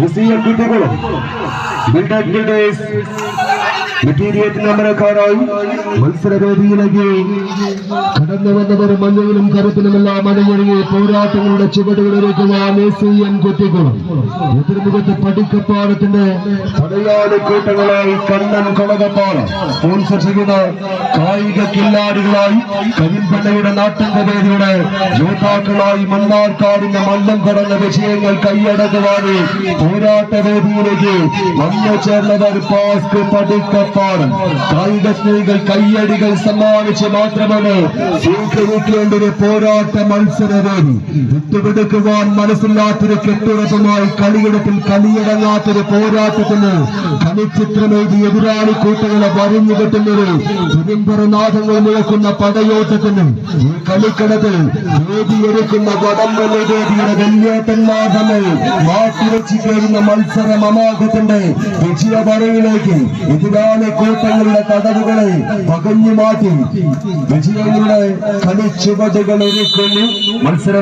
This is your material അമരക്കാരായി മത്സരവേദിയിലേക്ക് കടന്നു വന്നവർ മഞ്ഞയിലും കറുപ്പിലുമെല്ലാം അണിഞ്ഞൊരുങ്ങി പോരാട്ടങ്ങളുടെ ചുവടുകളിലേക്കുവാൻ സി എം കുട്ടികളും എതിർമുഖത്ത് പടിക്കപ്പാടത്തിന്റെ പടയാളി കൂട്ടങ്ങളായി കണ്ണൻ കൊളകപ്പാടം സ്പോൺസർ ചെയ്യുന്ന കായിക കില്ലാടികളായി കരിമ്പള്ളയുടെ നാട്ടങ്കവേദിയുടെ യോദ്ധാക്കളായി മണ്ണാർക്കാടിന്റെ മണ്ണം കടന്ന വിഷയങ്ങൾ കൈയടക്കുവാനും പോരാട്ട വേദിയിലേക്ക് വന്നു ചേർന്നവർ പാസ്ക് പടിക്കപ്പാടം കായിക സ്നേഹികൾ കയ്യടികൾ സമ്മാനിച്ച് മാത്രമാണ് പോരാട്ട മത്സരവേദി വിട്ടുപിടുക്കുവാൻ മനസ്സില്ലാത്തൊരു കെട്ടുറപ്പുമായി കളിയിടത്തിൽ കളിയിടങ്ങാത്തൊരു പോരാട്ടത്തിന് കളിച്ചിത്രമേതി എതിരാളി കൂട്ടങ്ങളെ വരിഞ്ഞു കിട്ടുന്നൊരു തിരുമ്പറനാഥങ്ങൾ മുഴക്കുന്ന പടയോട്ടത്തിന് ഈ കളിക്കളത്തിൽ വേദിയൊരുക്കുന്ന വടംവലി വെല്ലേട്ടന്മാർ തമ്മിൽ മാറ്റിവെച്ച് കഴിയുന്ന മത്സര വിജയവരയിലേക്ക് എതിരാളി കൂട്ടങ്ങളുടെ തടവുകളെ പകഞ്ഞു മാറ്റി വിജയങ്ങളുടെ കളിച്ചുവടുകൾ ഒരുക്കുന്നു. മത്സര